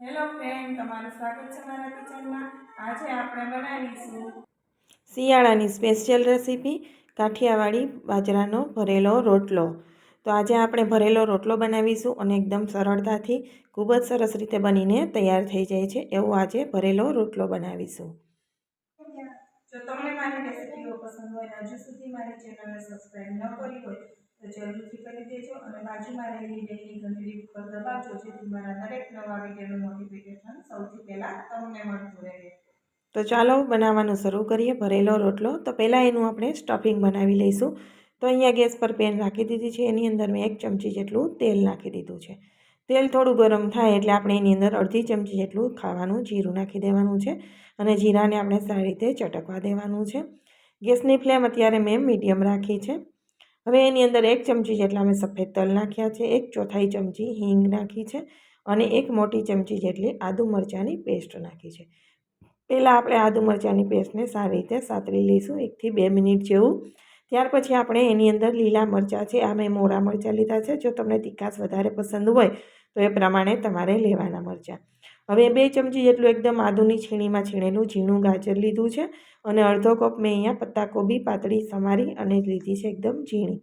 Hello friend તમારું સ્વાગત છે મારા કિચનમાં. આજે આપણે બનાવીશું શિયાળાની સ્પેશિયલ રેસીપી કાઠિયાવાડી બાજરાનો ભરેલો રોટલો. તો આજે આપણે ભરેલો રોટલો બનાવીશું અને એકદમ સરળતાથી ખૂબ જ સરસ રીતે બનીને તૈયાર થઈ જાય છે. એવો આજે ભરેલો રોટલો બનાવીશું. જો તમને મારી રેસીપીઓ પસંદ હોય હજુ સુધી મારી ચેનલને સબસ્ક્રાઈબ ન કરી હોય તો જરૂરથી કરી દેજો અને બાજુમાં રહેલી બેલની ઘંટડી ઉપર દબાવજો જેથી મારા દરેક નવા વિડીયોનું નોટિફિકેશન સૌથી પહેલાં તમને મળતું રહે. તો ચાલો બનાવવાનું શરૂ કરીએ, ભરેલો રોટલો. તો પહેલાં એનું આપણે સ્ટફિંગ બનાવી લઈશું. તો અહીંયા ગેસ પર પેન રાખી દીધી છે. એની અંદર મેં એક ચમચી જેટલું તેલ નાખી દીધું છે. તેલ થોડું ગરમ થાય એટલે આપણે એની અંદર અડધી ચમચી જેટલું ખાવાનું જીરું નાખી દેવાનું છે અને જીરાને આપણે સારી રીતે ચટકવા દેવાનું છે. ગેસની ફ્લેમ અત્યારે મેં મીડિયમ રાખી છે. હવે એની અંદર એક ચમચી જેટલા મેં સફેદ તલ નાખ્યા છે, એક ચોથાઈ ચમચી હિંગ નાખી છે અને એક મોટી ચમચી જેટલી આદુ મરચાંની પેસ્ટ નાખી છે. પહેલાં આપણે આદુ મરચાંની પેસ્ટને સારી રીતે સાતરી લઈશું, એકથી બે મિનિટ જેવું. ત્યાર પછી આપણે એની અંદર લીલા મરચાં છે, આ મેં મોરા મરચાં લીધા છે. જો તમને તીખાશ વધારે પસંદ હોય તો એ પ્રમાણે તમારે લેવાના મરચાં. હવે બે ચમચી જેટલું એકદમ આદુની છીણીમાં છીણેલું ઝીણું ગાજર લીધું છે અને અડધો કપ મેં અહીંયા પત્તાકોબી પાતળી સમારી અને લીધી છે એકદમ ઝીણી.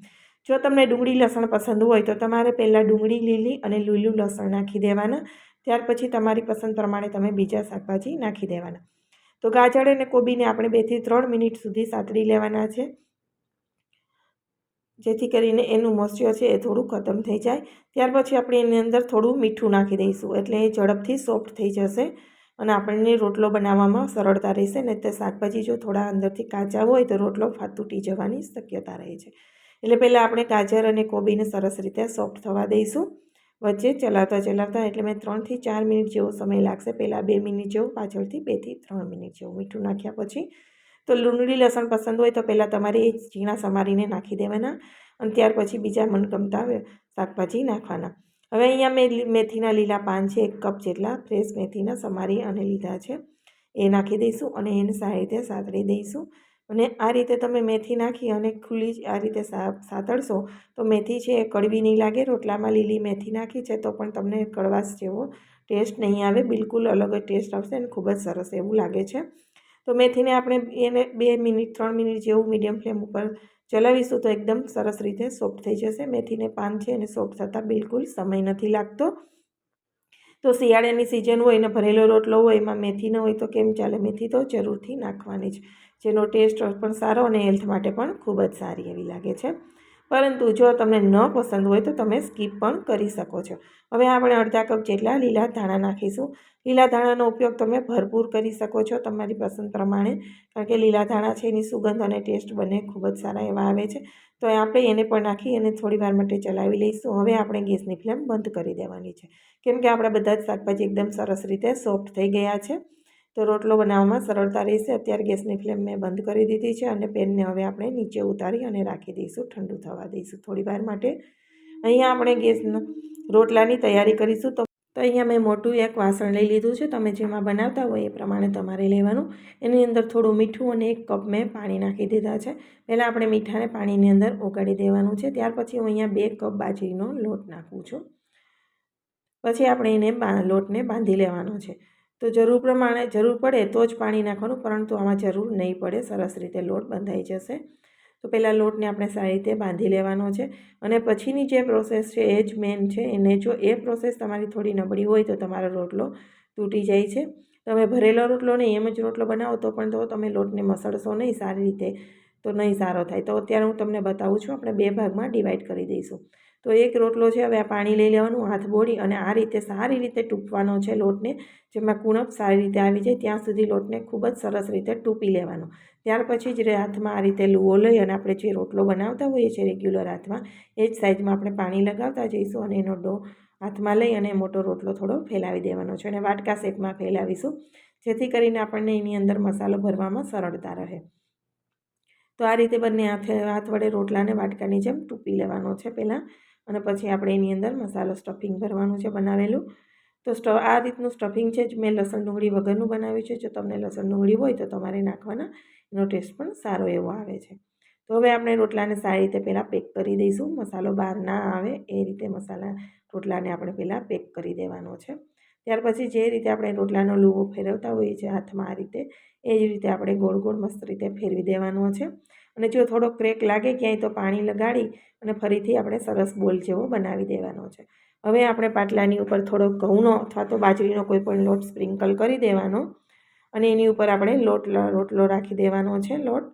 જો તમને ડુંગળી લસણ પસંદ હોય તો તમારે પહેલાં ડુંગળી, લીલી અને લીલું લસણ નાખી દેવાના. ત્યાર પછી તમારી પસંદ પ્રમાણે તમે બીજા શાકભાજી નાખી દેવાના. તો ગાજર અને કોબીને આપણે બેથી ત્રણ મિનિટ સુધી સાતરી લેવાના છે. જેથી કરીને એનું મોઇસ્ચર છે એ થોડું ખતમ થઈ જાય. ત્યાર પછી આપણે એની અંદર થોડું મીઠું નાખી દઈશું. એટલે એ ઝડપથી સોફ્ટ થઈ જશે અને આપણને રોટલો બનાવવામાં સરળતા રહેશે. ને તે શાકભાજી જો થોડા અંદરથી કાચા હોય તો રોટલો તૂટી જવાની શક્યતા રહે છે. એટલે પહેલાં આપણે ગાજર અને કોબીને સરસ રીતે સોફ્ટ થવા દઈશું. વચ્ચે ચલાવતા ચલાવતા એટલે મેં ત્રણથી ચાર મિનિટ જેવો સમય લાગશે. પહેલાં બે મિનિટ જેવું, પાછળથી બેથી ત્રણ મિનિટ જેવું મીઠું નાખ્યા પછી તો ડુંગળી લસણ પસંદ હોય તો પહેલાં તમારે એ ઝીણા સમારીને નાખી દેવાના અને ત્યાર પછી બીજા મનગમતા શાકભાજી નાખવાના. હવે અહીંયા મેં મેથીના લીલા પાન છે, એક કપ જેટલા ફ્રેશ મેથીના સમારી અને લીધા છે. એ નાખી દઈશું અને એને સારી રીતે સાતળી દઈશું. અને આ રીતે તમે મેથી નાખી અને ખુલ્લી આ રીતે સાતળશો તો મેથી છે એ કડવી નહીં લાગે, રોટલામાં લીલી મેથી નાખી છે તો પણ તમને કડવાશ જેવો ટેસ્ટ નહીં આવે, બિલકુલ અલગ જ ટેસ્ટ આવશે અને ખૂબ જ સરસ એવું લાગે છે. તો મેથીને આપણે એને બે મિનિટ, ત્રણ મિનિટ જેવું મીડિયમ ફ્લેમ ઉપર ચલાવીશું તો એકદમ સરસ રીતે સોફ્ટ થઈ જશે. મેથીને પાન છે એને સોફ્ટ થતાં બિલકુલ સમય નથી લાગતો. તો શિયાળાની સિઝન હોય ને ભરેલો રોટલો હોય, એમાં મેથી ન હોય તો કેમ ચાલે? મેથી તો જરૂરથી નાખવાની જ. જેનો ટેસ્ટ પણ સારો અને હેલ્થ માટે પણ ખૂબ જ સારી એવી લાગે છે. પરંતુ જો તમને ન પસંદ હોય તો તમે સ્કીપ પણ કરી શકો છો. હવે આપણે અડધા કપ જેટલા લીલા ધાણા નાખીશું. લીલા ધાણાનો ઉપયોગ તમે ભરપૂર કરી શકો છો તમારી પસંદ પ્રમાણે, કારણ કે લીલા ધાણા છે એની સુગંધ અને ટેસ્ટ બંને ખૂબ જ સારા એવા આવે છે. તો આપણે એને પણ નાખી અને થોડી વાર માટે ચલાવી લઈશું. હવે આપણે ગેસની ફ્લેમ બંધ કરી દેવાની છે. કેમ કે આપણા બધા જ શાકભાજી એકદમ સરસ રીતે સોફ્ટ થઈ ગયા છે. તો રોટલો બનાવવામાં સરળતા રહેશે. અત્યારે ગેસની ફ્લેમ મેં બંધ કરી દીધી છે અને પેનને હવે આપણે નીચે ઉતારી અને રાખી દઈશું. ઠંડુ થવા દઈશું થોડી વાર માટે. અહીંયા આપણે ગેસ રોટલાની તૈયારી કરીશું. તો તો અહીંયા મેં મોટું એક વાસણ લઈ લીધું છે. તમે જેમાં બનાવતા હોય એ પ્રમાણે તમારે લેવાનું. એની અંદર થોડું મીઠું અને એક કપ મેં પાણી નાખી દીધા છે. પહેલાં આપણે મીઠાને પાણીની અંદર ઓગાળી દેવાનું છે. ત્યાર પછી હું અહીંયા બે કપ બાજરીનો લોટ નાખું છું. પછી આપણે એને લોટને બાંધી લેવાનો છે. તો જરૂર પ્રમાણે જરૂર પડે તો જ પાણી નાખવાનું, પરંતુ આમાં જરૂર નહીં પડે. સરસ રીતે લોટ બંધાઈ જશે. તો પહેલાં લોટને આપણે સારી રીતે બાંધી લેવાનો છે અને પછીની જે પ્રોસેસ છે એ જ મેન છે. એને જો એ પ્રોસેસ તમારી થોડી નબળી હોય તો તમારો રોટલો તૂટી જાય છે. તમે ભરેલો રોટલો નહીં એમ જ રોટલો બનાવો તો પણ તો તમે લોટને મસળશો નહીં, સારી રીતે તો નહીં સારો થાય. તો અત્યારે હું તમને બતાવું છું, આપણે બે ભાગમાં ડિવાઈડ કરી દઈશું. તો એક રોટલો છે, હવે આ પાણી લઈ લેવાનું, હાથ બોળી અને આ રીતે સારી રીતે ટૂંપવાનો છે લોટને. જેમાં કુણપ સારી રીતે આવી જાય, ત્યાં સુધી લોટને ખૂબ જ સરસ રીતે ટૂંપી લેવાનો. ત્યાર પછી જ હાથમાં આ રીતે લુઓ લઈ અને આપણે જે રોટલો બનાવતા હોઈએ છીએ રેગ્યુલર હાથમાં, એ જ સાઇઝમાં આપણે પાણી લગાવતા જઈશું અને એનો ડો હાથમાં લઈ અને મોટો રોટલો થોડો ફેલાવી દેવાનો છે અને વાટકા શેપમાં ફેલાવીશું, જેથી કરીને આપણને એની અંદર મસાલો ભરવામાં સરળતા રહે. તો આ રીતે બંને હાથે, હાથ વડે રોટલાને વાટકાની જેમ ટૂંપી લેવાનો છે પહેલાં. અને પછી આપણે એની અંદર મસાલો સ્ટફિંગ ભરવાનું છે બનાવેલું. તો સ્ટ આ રીતનું સ્ટફિંગ છે જ. મેં લસણ ડુંગળી વગરનું બનાવ્યું છે. જો તમને લસણ ડુંગળી હોય તો તમારે નાખવાના. એનો ટેસ્ટ પણ સારો એવો આવે છે. તો હવે આપણે રોટલાને સારી રીતે પહેલાં પેક કરી દઈશું. મસાલો બહાર ના આવે એ રીતે મસાલા રોટલાને આપણે પહેલાં પેક કરી દેવાનો છે. ત્યાર પછી જે રીતે આપણે રોટલાનો લુવો ફેરવતા હોઈએ છીએ હાથમાં આ રીતે, એ જ રીતે આપણે ગોળ ગોળ મસ્ત રીતે ફેરવી દેવાનો છે. અને જો થોડો ક્રેક લાગે ક્યાંય તો પાણી લગાડી અને ફરીથી આપણે સરસ બોલ જેવો બનાવી દેવાનો છે. હવે આપણે પાટલાની ઉપર થોડો ઘઉંનો અથવા તો બાજરીનો કોઈ પણ લોટ સ્પ્રિંકલ કરી દેવાનો અને એની ઉપર આપણે લોટ રોટલો રાખી દેવાનો છે લોટ.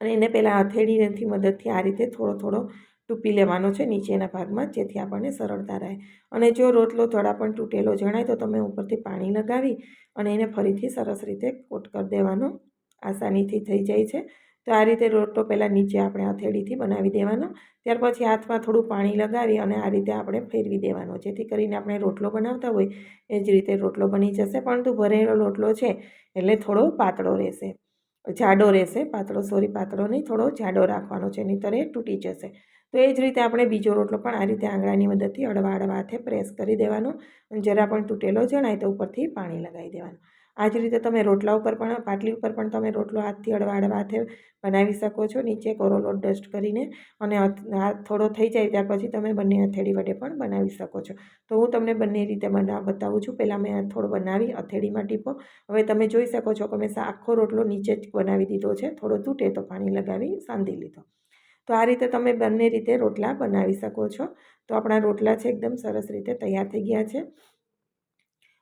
અને એને પહેલાં હથેળીથી મદદથી આ રીતે થોડો થોડો ટૂપી લેવાનો છે નીચેના ભાગમાં જેથી આપણને સરળતા રહે. અને જો રોટલો થોડા પણ તૂટેલો જણાય તો તમે ઉપરથી પાણી લગાવી અને એને ફરીથી સરસ રીતે કોટ કરી દેવાનો. આસાનીથી થઈ જાય છે. તો આ રીતે રોટલો પહેલાં નીચે આપણે હથેળીથી બનાવી દેવાનો. ત્યાર પછી હાથમાં થોડું પાણી લગાવી અને આ રીતે આપણે ફેરવી દેવાનો. જેથી કરીને આપણે રોટલો બનાવતા હોય એ જ રીતે રોટલો બની જશે. પરંતુ ભરેલો રોટલો છે એટલે થોડો પાતળો રહેશે. જાડો રહેશે, પાતળો, સોરી, પાતળો નહીં, થોડો જાડો રાખવાનો છે નહીંતર એ તૂટી જશે. તો એ જ રીતે આપણે બીજો રોટલો પણ આ રીતે આંગળાની મદદથી અડવા અડવા હાથે પ્રેસ કરી દેવાનો અને જરા પણ તૂટેલો જણાય તો ઉપરથી પાણી લગાવી દેવાનું. આ જ રીતે તમે રોટલા ઉપર પણ, પાટલી ઉપર પણ તમે રોટલો હાથથી અડવા હાથે બનાવી શકો છો. નીચે કોરો લોટ ડસ્ટ કરીને અને હાથ થોડો થઈ જાય ત્યાર પછી તમે બંને હથેળી વડે પણ બનાવી શકો છો. તો હું તમને બંને રીતે બના, બતાવું છું. પહેલાં મેં થોડો બનાવી, હથેળીમાં ટીપો. હવે તમે જોઈ શકો છો કે મેં આખો રોટલો નીચે જ બનાવી દીધો છે. થોડો તૂટે તો પાણી લગાવી સાંધી લીધો. તો આ રીતે તમે બંને રીતે રોટલા બનાવી શકો છો. તો આપણા રોટલા છે એકદમ સરસ રીતે તૈયાર થઈ ગયા છે.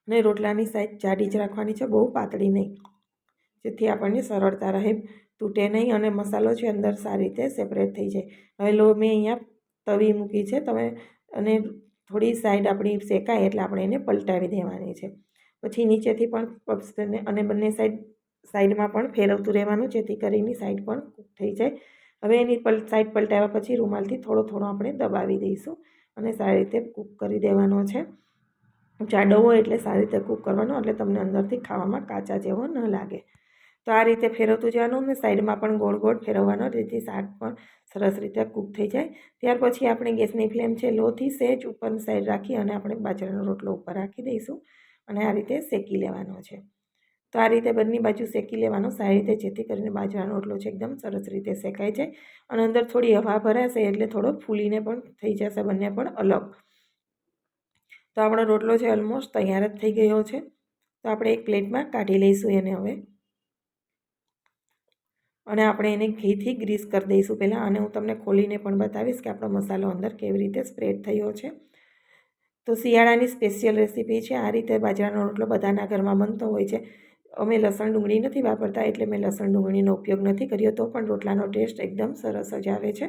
અને રોટલાની સાઈઝ જાડી જ રાખવાની છે, બહુ પાતળી નહીં. જેથી આપણને સરળતા રહે, તૂટે નહીં અને મસાલો છે અંદર સારી રીતે સેપરેટ થઈ જાય. હવે લો, મેં અહીંયા તવી મૂકી છે, તમે અને થોડી સાઈડ આપણી શેકાય એટલે આપણે એને પલટાવી દેવાની છે. પછી નીચેથી પણ અને બંને સાઈડ, સાઈડમાં પણ ફેરવતું રહેવાનું, જેથી કરીને સાઈડ પણ કૂક થઈ જાય. હવે એની પલ, સાઈડ પલટાવ્યા પછી રૂમાલથી થોડો થોડો આપણે દબાવી દઈશું અને સારી રીતે કૂક કરી દેવાનો છે. જાડો હોય એટલે સારી રીતે કૂક કરવાનો, એટલે તમને અંદરથી ખાવામાં કાચા જેવો ન લાગે. તો આ રીતે ફેરવતું જવાનું અને સાઈડમાં પણ ગોળ ગોળ ફેરવવાનો, જેથી શાક પણ સરસ રીતે કૂક થઈ જાય. ત્યાર પછી આપણે ગેસની ફ્લેમ છે લોથી સેજ ઉપરની સાઈડ રાખી અને આપણે બાજરાનો રોટલો ઉપર રાખી દઈશું અને આ રીતે શેકી લેવાનો છે. તો આ રીતે બંને બાજુ શેકી લેવાનો, સારી રીતે જેથી કરીને બાજરાનો રોટલો છે એકદમ સરસ રીતે શેકાઈ જાય અને અંદર થોડી હવા ભરાશે એટલે થોડો ફૂલીને પણ થઈ જશે, બંને પણ અલગ. તો આપણો રોટલો છે ઓલમોસ્ટ તૈયાર જ થઈ ગયો છે. તો આપણે એક પ્લેટમાં કાઢી લઈશું એને હવે. અને આપણે એને ઘીથી ગ્રીસ કરી દઈશું પહેલાં. અને હું તમને ખોલીને પણ બતાવીશ કે આપણો મસાલો અંદર કેવી રીતે સ્પ્રેડ થયો છે. તો શિયાળાની સ્પેશિયલ રેસીપી છે. આ રીતે બાજરાનો રોટલો બધાના ઘરમાં બનતો હોય છે. અમે લસણ ડુંગળી નથી વાપરતા, એટલે મેં લસણ ડુંગળીનો ઉપયોગ નથી કર્યો. તો પણ રોટલાનો ટેસ્ટ એકદમ સરસ જ આવે છે.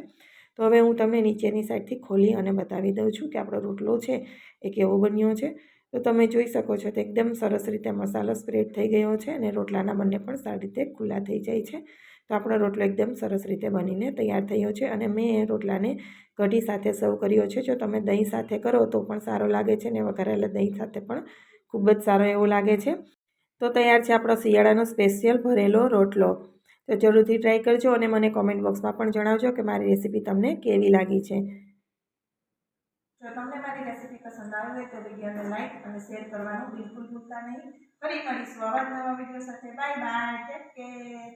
તો હવે હું તમને નીચેની સાઈડથી ખોલી અને બતાવી દઉં છું કે આપણો રોટલો છે એ કેવો બન્યો છે. તો તમે જોઈ શકો છો તો એકદમ સરસ રીતે મસાલો સ્પ્રેડ થઈ ગયો છે અને રોટલાના બંને પણ સારી રીતે ખુલ્લા થઈ જાય છે. તો આપણો રોટલો એકદમ સરસ રીતે બનીને તૈયાર થયો છે અને મેં રોટલાને કઢી સાથે સર્વ કર્યો છે. જો તમે દહીં સાથે કરો તો પણ સારો લાગે છે ને વઘારેલા દહીં સાથે પણ ખૂબ જ સારો એવો લાગે છે. તો તૈયાર છે આપણો શિયાળાનો સ્પેશિયલ ભરેલો રોટલો. તો જરૂરથી ટ્રાય કરજો અને મને કોમેન્ટ બોક્સમાં પણ જણાવજો કે મારી રેસીપી તમને કેવી લાગી છે. જો તમને મારી રેસીપી પસંદ આવી હોય તો વિડીયોને લાઈક અને શેર કરવાનું બિલકુલ ભૂલતા નહીં. ફરી મળીશું આવા નવા વીડિયો સાથે. Bye bye take care